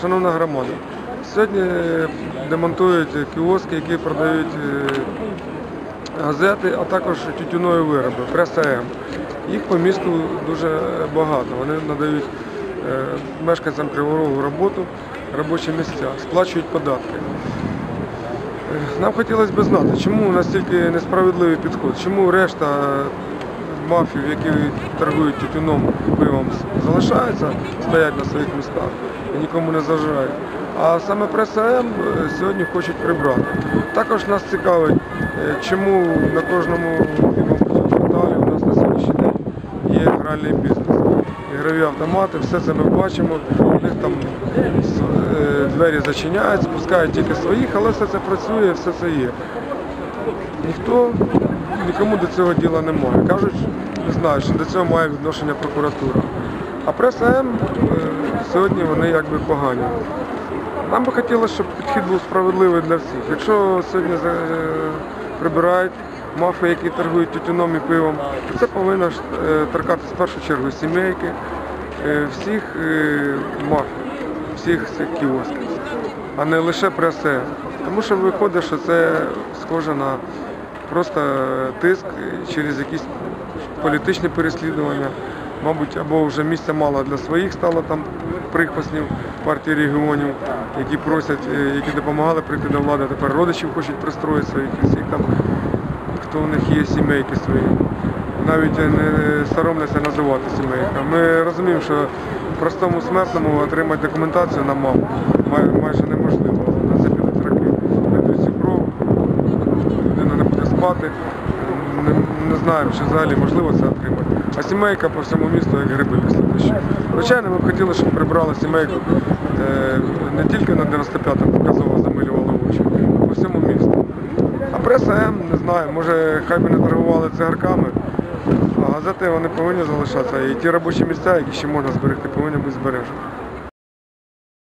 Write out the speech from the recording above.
шановна громада, сьогодні демонтують кіоски, які продають е, газети, а також тютюнові вироби, преса М. Їх по місту дуже багато. Вони надають е, мешканцям Кривого Рогу роботу, робочі місця, сплачують податки. Е, Нам хотілося б знати, чому настільки несправедливий підход, чому решта мафів, які торгують тютюном пивом, залишаються, стоять на своїх містах і нікому не зажирають. А саме преса М е, сьогодні хочуть прибрати. Також нас цікавить, е, чому на кожному кварталі у нас на сьогоднішній день є гральний бізнес. Ігрові автомати, все це ми бачимо. У них там е, двері зачиняють, пускають тільки своїх, але все це працює, все це є. Ніхто нікому до цього діла немає. Кажуть, не знаю, що до цього має відношення прокуратура. А преса М е, сьогодні вони якби погані. Нам би хотілося, щоб підхід був справедливий для всіх. Якщо сьогодні е, прибирають мафи, які торгують тютюном і пивом, то це повинно е, торкатися в першу чергу сімейки, всіх мафій, всіх цих кіосків, а не лише преса. Тому що виходить, що це схоже на просто тиск через якісь політичні переслідування. Мабуть, або вже місця мало для своїх стало там прихвостнів партії регіонів, які просять, е, які допомагали прийти до влади. Тепер родичів хочуть пристроїти своїх там, хто в них є сімейки свої. Навіть е, не соромляться називати сімейка. Ми розуміємо, що простому смертному отримати документацію на маму майже неможливо. Людина не. Не, знаємо, чи взагалі можливо це отримати. А сімейка по всьому місту як гриби після. Звичайно, ми б хотіли, щоб прибрали сімейку е, не тільки на 95-му показово замилювали очі, а по всьому місту. А преса М, не знаю, може хай би не торгували цигарками, а газети вони повинні залишатися. І ті робочі місця, які ще можна зберегти, повинні бути збережені.